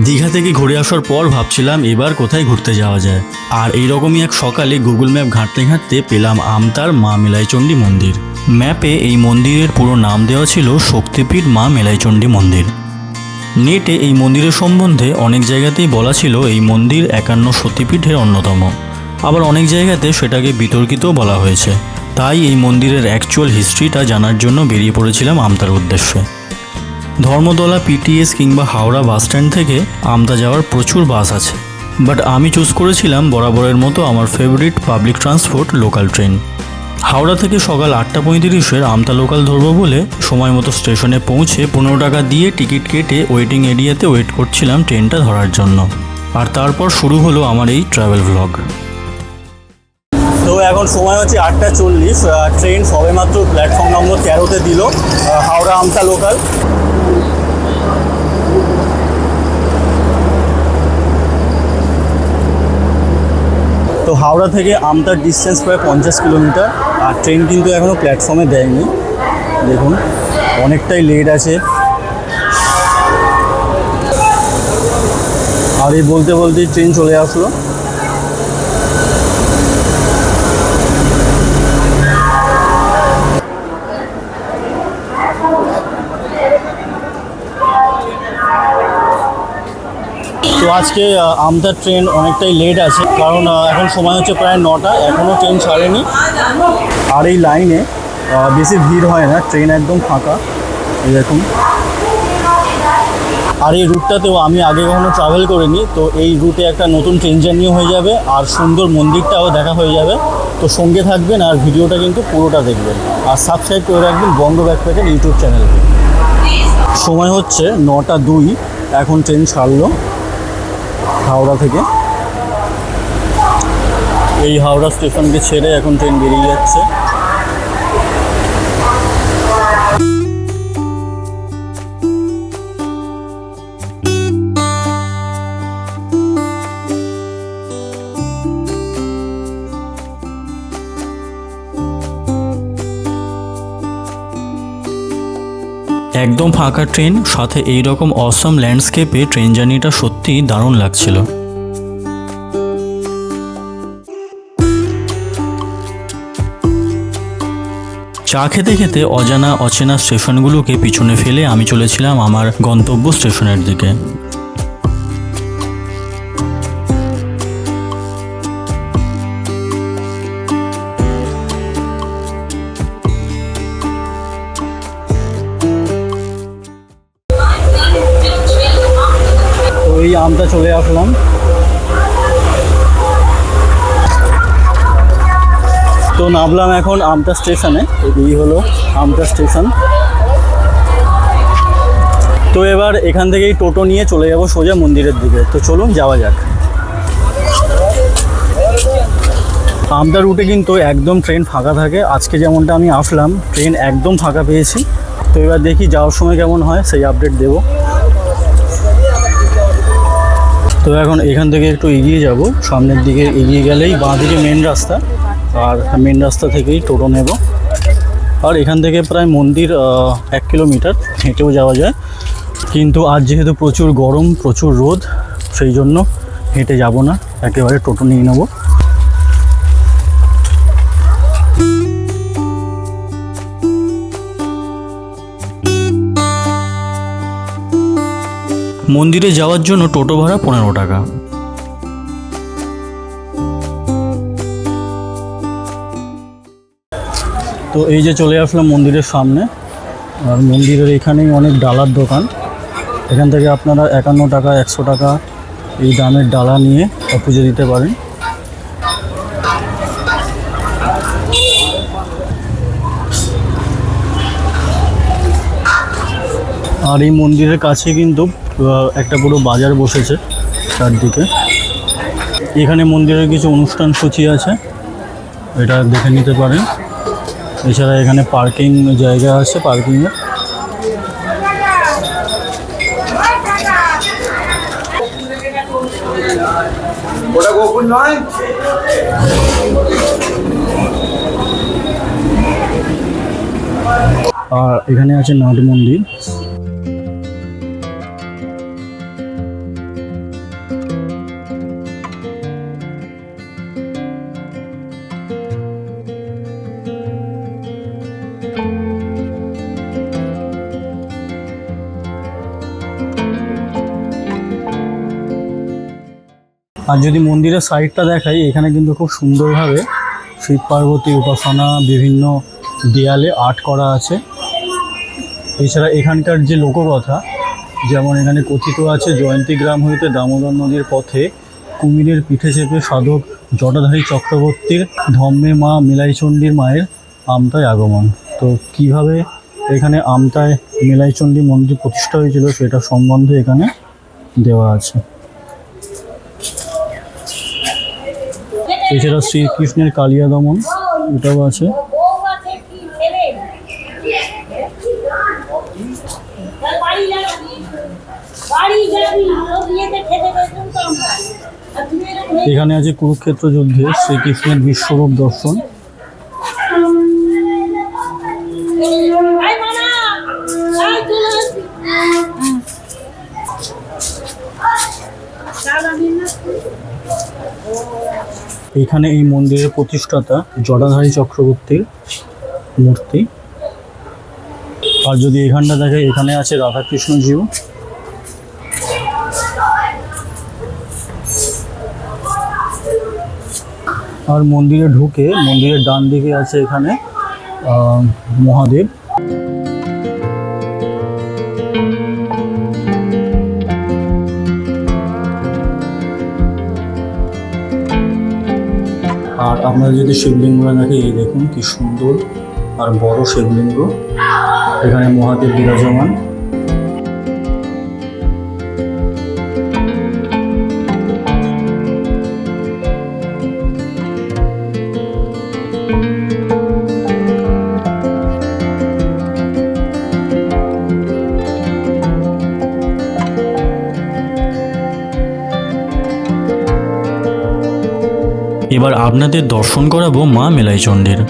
দীঘা থেকে ঘুরে আসার পর ভাবছিলাম এবার কোথায় ঘুরতে যাওয়া যায়। আর এইরকমই এক সকালে গুগল ম্যাপ ঘাঁটতে ঘাঁটতে পেলাম আমতার মা মেলাইচণ্ডী মন্দির। ম্যাপে এই মন্দিরের পুরো নাম দেওয়া ছিল শক্তিপীঠ মা মেলাইচণ্ডী মন্দির। নেটে এই মন্দিরের সম্বন্ধে অনেক জায়গাতেই বলা ছিল এই মন্দির একান্ন সতীপীঠের অন্যতম। আবার অনেক জায়গাতে সেটাকে বিতর্কিতও বলা হয়েছে। তাই এই মন্দিরের অ্যাকচুয়াল হিস্ট্রিটা জানার জন্য বেরিয়ে পড়েছিলাম আমতার উদ্দেশ্যে। ধর্মতলা পিটিএস কিংবা হাওড়া বাস স্ট্যান্ড থেকে আমতা যাওয়ার প্রচুর বাস আছে। বাট আমি চুজ করেছিলাম বরাবরের মতো আমার favourite public transport local train Howrah থেকে সকাল আটটা পঁয়ত্রিশের আমতা লোকাল ধরবো বলে সময় মতো স্টেশনে পৌঁছে পনেরো টাকা দিয়ে টিকিট কেটে ওয়েটিং এরিয়াতে ওয়েট করছিলাম ট্রেনটা ধরার জন্য। আর তারপর শুরু হলো আমার এই ট্রাভেল ভ্লগ তো এখন সময় হচ্ছে আটটা চল্লিশ ট্রেন সবেমাত্র প্ল্যাটফর্ম নম্বর তেরোতে দিল হাওড়া আমতা লোকাল তো হাওড়া থেকে আমতার ডিস্টেন্স প্রায় পঞ্চাশ কিলোমিটার। আর ট্রেন কিন্তু এখনও প্ল্যাটফর্মে দেয়নি। দেখুন, অনেকটাই লেট আছে। আর এই বলতে বলতেই ট্রেন চলে আসলো। তো আজকে আমদার ট্রেন অনেকটাই লেট আছে, কারণ এখন সময় হচ্ছে প্রায় নটা এখনও ট্রেন ছাড়েনি। আর এই লাইনে বেশি ভিড় হয় না, ট্রেন একদম ফাঁকা এরকম আর এই রুটটাতেও আমি আগে কখনো ট্রাভেল করিনি, তো এই রুটে একটা নতুন ট্রেন জার্নিও হয়ে যাবে, আর সুন্দর মন্দিরটাও দেখা হয়ে যাবে। তো সঙ্গে থাকবেন, আর ভিডিওটা কিন্তু পুরোটা দেখবেন। আর সাবস্ক্রাইব করে রাখবেন বঙ্গ ব্যাকপ্যাকের ইউটিউব চ্যানেলকে সময় হচ্ছে নটা দুই, এখন ট্রেন ছাড়লো। হাওড়া থেকে। এই হাওড়া স্টেশনকে ছেড়ে এখন ট্রেন বেরিয়ে যাচ্ছে। একদম ফাঁকা ট্রেন, সাথে এই রকম অসম ল্যান্ডস্কেপে ট্রেন জার্নিটা সত্যিই দারুণ লাগছিল। চা খেতে খেতে অজানা অচেনা স্টেশনগুলোকে পিছনে ফেলে আমি চলেছিলাম আমার গন্তব্য স্টেশনের দিকে। নামলাম এখন আমটা স্টেশনে, এই হলো আমটা স্টেশন। তো এবার এখান থেকেই টোটো নিয়ে চলে যাব সোজা মন্দিরের দিকে। তো চলুন যাওয়া যাক। আমটা রুটে কিন্তু একদম ট্রেন ফাঁকা থাকে। আজকে যেমনটা আমি আসলাম, ট্রেন একদম ফাঁকা পেয়েছি। তো এবার দেখি যাওয়ার সময় কেমন হয়, সেই আপডেট দেবো। তো এখন এখান থেকে একটু এগিয়ে যাব। সামনের দিকে এগিয়ে গেলেই বাঁ দিকে মেন রাস্তা। আর মেন রাস্তা থেকেই টোটো নেব। আর এখান থেকে প্রায় মন্দির এক কিলোমিটার হেঁটেও যাওয়া যায়। কিন্তু আজ যেহেতু প্রচুর গরম, প্রচুর রোদ, সেই জন্য হেঁটে যাব না। একেবারে টোটো নিয়ে নেব। মন্দিরে যাওয়ার জন্য টোটো ভাড়া পনেরো টাকা। তো এই যে চলে আসলাম মন্দিরের সামনে। আর মন্দিরের এখানেই অনেক ডালার দোকান। এখান থেকে আপনারা একান্ন টাকা, একশো টাকা এই দামের ডালা নিয়ে পুজো দিতে পারেন। আর এই মন্দিরের কাছে কিন্তু একটা পুরো বাজার বসেছে চারদিকে। এখানে মন্দিরের কিছু অনুষ্ঠান সূচি আছে। এটা দেখে নিতে পারেন। এছাড়া এখানে পার্কিং জায়গা আছে পার্কিংয়ে ওটা গোকুল নয়? আর এখানে আছে নাট মন্দির। আর যদি মন্দিরের সাইডটা দেখাই, এখানে কিন্তু খুব সুন্দরভাবে শিব পার্বতী, উপাসনা, বিভিন্ন দেয়ালে আর্ট করা আছে। এছাড়া এখানকার যে লোককথা, যেমন এখানে কথিত আছে, জয়ন্তী গ্রাম হইতে দামোদর নদীর পথে কুমিরের পিঠে চেপে সাধক জটাধারী চক্রবর্তীর ধম্মে মা মিলাইচণ্ডীর মায়ের আমতায় আগমন। তো কীভাবে এখানে আমতায় মিলাইচণ্ডী মন্দির প্রতিষ্ঠা হয়েছিল, সেটা সম্বন্ধে এখানে দেওয়া আছে। এছাড়া শ্রীকৃষ্ণের কালিয়া দমন এটাও আছে। এখানে আছে কুরুক্ষেত্র যুদ্ধে শ্রীকৃষ্ণের বিশ্বরূপ দর্শন। এখানে এই মন্দিরের প্রতিষ্ঠাতা জটাধারী চক্রবর্তীর মূর্তি। আর যদি এখানটা দেখে, এখানে আছে রাধাকৃষ্ণজিও। আর মন্দিরে ঢুকে, মন্দিরের ডান দিকে আছে এখানে মহাদেব। আর আপনারা যদি শিবলিঙ্গটা দেখে, এই দেখুন কি সুন্দর আর বড় শিবলিঙ্গ। এখানে মহাদেব বিরাজমান। এবার আপনাদের দর্শন করাবো মা মেলাইচণ্ডীর।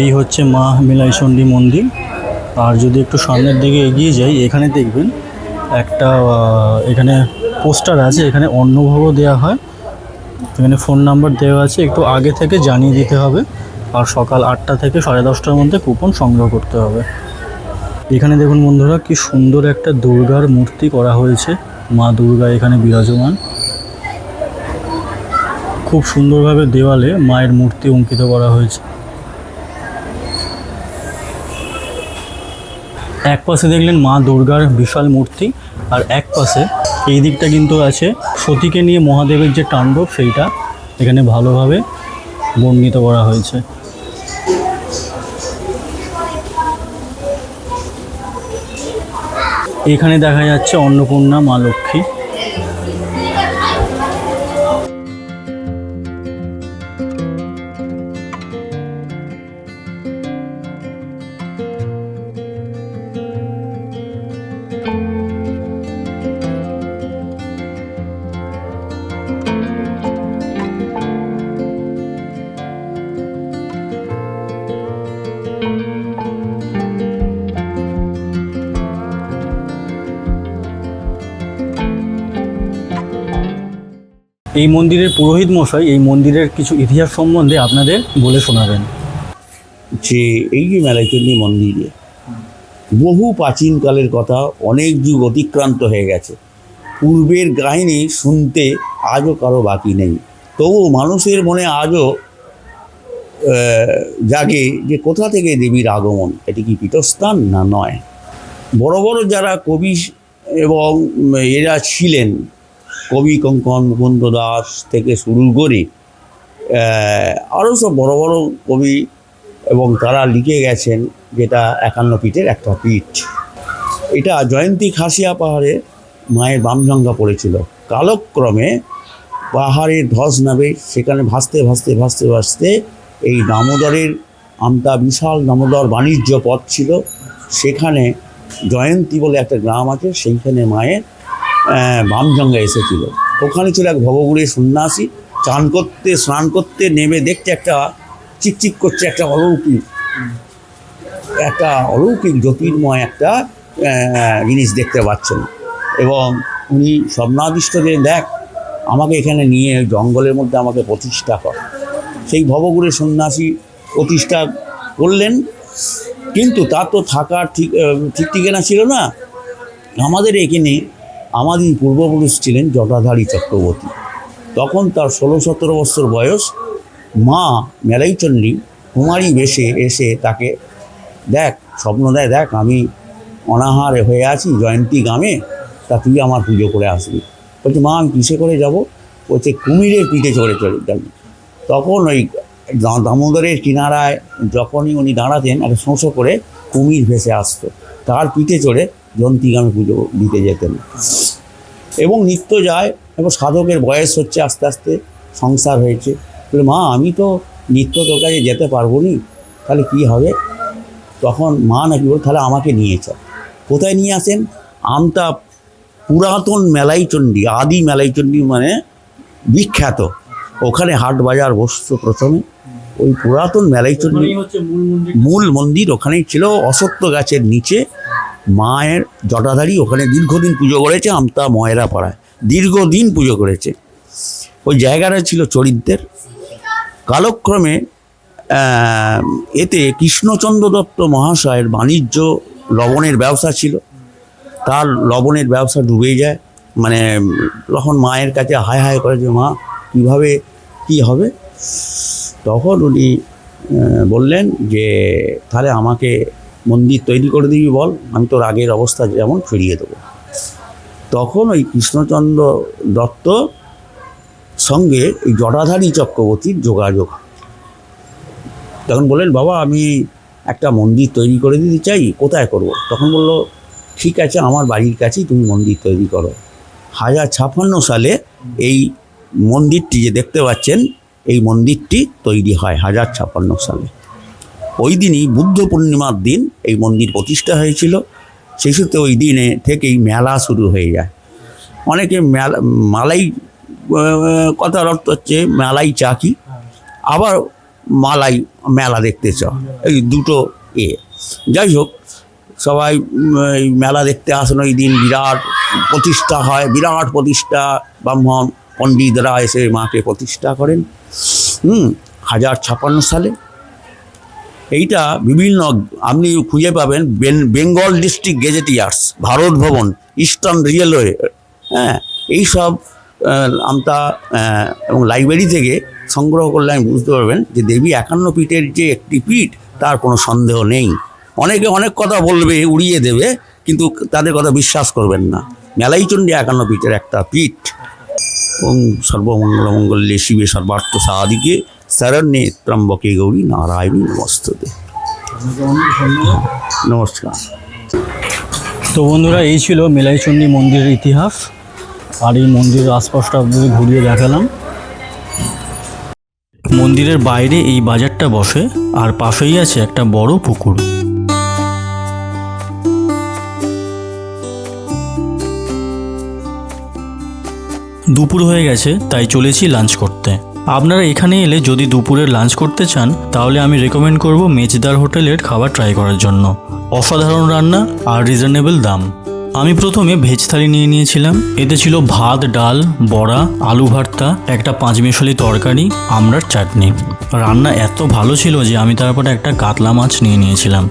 এই হচ্ছে মা মিলাইচণ্ডী মন্দির। আর যদি একটু সামনের দিকে এগিয়ে যাই, এখানে দেখবেন একটা এখানে পোস্টার আছে, এখানে অন্নভোগও দেওয়া হয়। এখানে ফোন নাম্বার দেওয়া আছে, একটু আগে থেকে জানিয়ে দিতে হবে। আর সকাল আটটা থেকে সাড়ে দশটার মধ্যে কুপন সংগ্রহ করতে হবে। এখানে দেখুন বন্ধুরা, কি সুন্দর একটা দুর্গার মূর্তি করা হয়েছে। মা দুর্গা এখানে বিরাজমান। খুব সুন্দরভাবে দেওয়ালে মায়ের মূর্তি অঙ্কিত করা হয়েছে। এক পাশে দেখলেন মা দুর্গার বিশাল মূর্তি আর এক পাশে এই দিকটা কিন্তু আছে সতীকে নিয়ে মহাদেবের যে তাণ্ডব সেইটা এখানে ভালোভাবে বর্ণিত করা হয়েছে। এখানে দেখা যাচ্ছে অন্নপূর্ণা, মা লক্ষ্মী। এই মন্দিরের পুরোহিত মশাই এই মন্দিরের কিছু ইতিহাস সম্বন্ধে আপনাদের বলে শোনাবেন। যে এই যে মেলাইচন্ডী মন্দিরে, বহু প্রাচীনকালের কথা অনেক যুগ অতিক্রান্ত হয়ে গেছে। পূর্বের কাহিনী শুনতে আজও কারও বাকি নেই। তবু মানুষের মনে আজও জাগে যে কোথা থেকে দেবীর আগমন, এটি কি পীঠস্থান না নয়? বড় বড় যারা কবি এবং এরা ছিলেন কবি কঙ্কন মুকুন্দ দাস থেকে শুরু করে আরও সব বড় বড় কবি এবং তারা লিখে গেছেন যেটা একান্ন পিঠের একটা পিঠ। এটা জয়ন্তী খাসিয়া পাহাড়ে মায়ের বামজঙ্গা পড়েছিল। কালক্রমে পাহাড়ের ধস নামে সেখানে ভাসতে ভাসতে ভাসতে ভাসতে এই দামোদরের আমতা বিশাল দামোদর বাণিজ্য পথ ছিল। সেখানে জয়ন্তী বলে একটা গ্রাম আছে, সেইখানে মায়ের বামজঙ্গা এসেছিল। ওখানে ছিল এক ভবগুড়ি সন্ন্যাসী। চান করতে, স্নান করতে নেমে দেখতে একটা চিকচিক করছে, একটা অলৌকিক একটা অলৌকিক, জ্যোতির্ময় একটা জিনিস দেখতে পাচ্ছেন। এবং উনি স্বপ্নাদিষ্ট দিয়ে দেখ, আমাকে এখানে নিয়ে জঙ্গলের মধ্যে আমাকে প্রতিষ্ঠা কর। সেই ভবগুরে সন্ন্যাসী প্রতিষ্ঠা করলেন। কিন্তু তা তো থাকার ঠিক ঠিক ঠিকানা ছিল না। আমাদের এখানে আমাদের পূর্বপুরুষ ছিলেন জটাধারী চক্রবর্তী। তখন তার ষোলো সতেরো বছর বয়স, মা মেলাইচন্ডী কুমারী বেশে এসে তাকে, দেখ, স্বপ্ন দেয় দেখ, আমি অনাহারে হয়ে আছি, জয়ন্তী গ্রামে, তা তুই আমার পুজো করে আসবি। বলছে, মা, আমি কিসে করে যাব? বলছে, কুমিরের পিঠে চড়ে চলে যাবি। তখন ওই দামোদরের কিনারায় যখনই উনি দাঁড়াতেন, একটা শোঁসো করে কুমির ভেসে আসতো। তার পিঠে চড়ে জয়ন্তী গ্রামে পুজো দিতে যেতেন। এবং নিত্য যায় এবং সাধকের বয়স হচ্ছে আস্তে আস্তে সংসার হয়েছে। বলে মা আমি তো নিত্য তোর কাছে যেতে পারব নি তাহলে কী হবে? তখন মা নাকি বল তাহলে আমাকে নিয়ে চল। কোথায় নিয়ে আসেন? আমতা পুরাতন মেলাইচণ্ডী আদি মেলাইচণ্ডী মানে বিখ্যাত। ওখানে হাট বাজার বসতো প্রথমে। ওই পুরাতন মেলাইচণ্ডী মূল মন্দির। ওখানেই ছিল। অসত্য গাছের নিচে মায়ের জটাধারী ওখানে দীর্ঘদিন পুজো করেছে আমতা ময়রা পাড়ায়। দীর্ঘদিন পুজো করেছে। ওই জায়গাটা ছিল চরিত্রের। কালক্রমে এতে কৃষ্ণচন্দ্র দত্ত মহাশয়ের বাণিজ্য লবণের ব্যবসা ছিল। তার লবণের ব্যবসা ডুবে যায়। মানে তখন মায়ের কাছে হায় হায় করে যে, মা, কীভাবে কী হবে? তখন উনি বললেন যে, তাহলে আমাকে মন্দির তৈরি করে দিবি বল, আমি তোর আগের অবস্থা যেমন ফিরিয়ে দেবো। তখন ওই কৃষ্ণচন্দ্র দত্ত সঙ্গে এই জটাধারী চক্রবর্তীর যোগাযোগ তখন বললেন, বাবা, আমি একটা মন্দির তৈরি করে দিতে চাই, কোথায় করব। তখন বলল, ঠিক আছে, আমার বাড়ির কাছেই তুমি মন্দির তৈরি করো। হাজার ছাপ্পান্ন সালে এই মন্দিরটি যে দেখতে পাচ্ছেন, এই মন্দিরটি তৈরি হয় হাজার ছাপ্পান্ন সালে। ওই দিনই বুদ্ধ পূর্ণিমার দিন এই মন্দির প্রতিষ্ঠা হয়েছিল। সেই সূত্রে ওই দিনে থেকেই মেলা শুরু হয়ে যায়। অনেকে মেলা, মালাই কথার অর্থ হচ্ছে মেলাই চাকি, আবার মালাই মেলা দেখতে চ এই দুটো এ। যাই হোক, সবাই এই মেলা দেখতে আসেন। ওই দিন বিরাট প্রতিষ্ঠা হয়, বিরাট প্রতিষ্ঠা। ব্রাহ্মণ পণ্ডিতরা এসে মাকে প্রতিষ্ঠা করেন। হুম, হাজার ছাপান্ন সালে। এইটা বিভিন্ন, আপনি খুঁজে পাবেন Ben- Bengal district gazetteers, Bharat Bhavan, eastern railway হ্যাঁ এইসব আমতা এবং লাইব্রেরি থেকে সংগ্রহ করলে আমি বুঝতে পারবেন যে দেবী একান্ন পীঠের যে একটি পীঠ, তার কোনো সন্দেহ নেই। অনেকে অনেক কথা বলবে, উড়িয়ে দেবে, কিন্তু তাদের কথা বিশ্বাস করবেন না। মেলাইচণ্ডী একান্ন পীঠের একটা পীঠ এবং সর্বমঙ্গল মঙ্গলে শিবে সর্বার্থ সাদিকে শরণ্যে ত্রম্বকে গৌরী নারায়ণী নমস্ততে। নমস্কার। তো বন্ধুরা, এই ছিল মেলাইচণ্ডী মন্দিরের ইতিহাস। আর এই মন্দিরের আশপাশটা আপনাদের ঘুরিয়ে দেখালাম। মন্দিরের বাইরে এই বাজারটা বসে, আর পাশেই আছে একটা বড় পুকুর। দুপুর হয়ে গেছে, তাই চলেছি লাঞ্চ করতে। আপনারা এখানে এলে যদি দুপুরের লাঞ্চ করতে চান, তাহলে আমি রেকমেন্ড করব মেজদার হোটেলের খাবার ট্রাই করার জন্য। অসাধারণ রান্না আর রিজনেবল দাম। আমি প্রথমে ভেজ থালি নিয়ে নিয়েছিলাম। এতে ছিল ভাত, ডাল, বড়া, আলু ভর্তা, একটা পাঁচমিশালি তরকারি আমড়ার চাটনি। রান্না এত ভালো ছিল যে আমি তারপরে একটা কাতলা মাছ নিয়ে নিয়েছিলাম।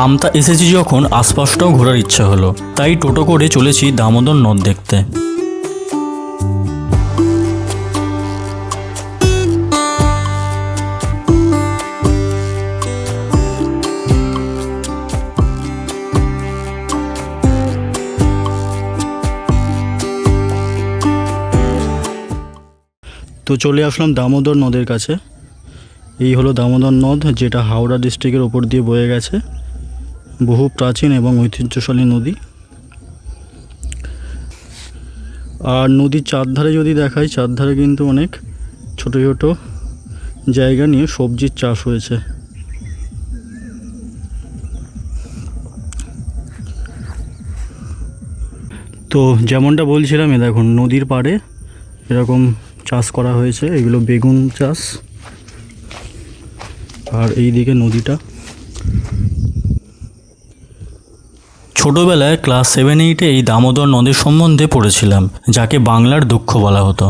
আমতা এসেছি যখন আশপাশটাও ঘোরার ইচ্ছা হলো, তাই টোটো করে চলেছি দামোদর নদ দেখতে। তো চলে আসলাম দামোদর নদের কাছে। এই হলো দামোদর নদ, যেটা হাওড়া ডিস্ট্রিক্টের ওপর দিয়ে বয়ে গেছে। বহু প্রাচীন এবং ঐতিহ্যশালী নদী। আর নদীর চারধারে যদি দেখাই, চারধারে কিন্তু অনেক ছোট ছোট জায়গা নিয়ে সবজির চাষ হয়েছে। তো যেমনটা বলছিলাম, এ দেখুন, নদীর পাড়ে এরকম চাষ করা হয়েছে। এগুলো বেগুন চাষ। আর এই দিকে নদীটা। ছোটবেলায় ক্লাস সেভেন এইটে এই দামোদর নদের সম্বন্ধে পড়েছিলাম, যাকে বাংলার দুঃখ বলা হতো।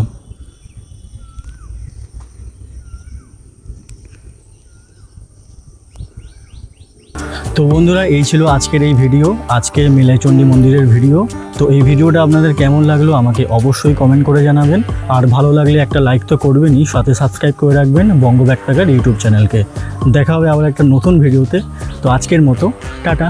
তো বন্ধুরা, এই ছিল আজকের এই ভিডিও, আজকের মিলাইচণ্ডী মন্দিরের ভিডিও। তো এই ভিডিওটা আপনাদের কেমন লাগল আমাকে অবশ্যই কমেন্ট করে জানাবেন। আর ভালো লাগলে একটা লাইক তো করবেনই, সাথে সাবস্ক্রাইব করে রাখবেন বঙ্গ ইউটিউব চ্যানেলকে। দেখা হবে আবার একটা নতুন ভিডিওতে। তো আজকের মতো, টাটা।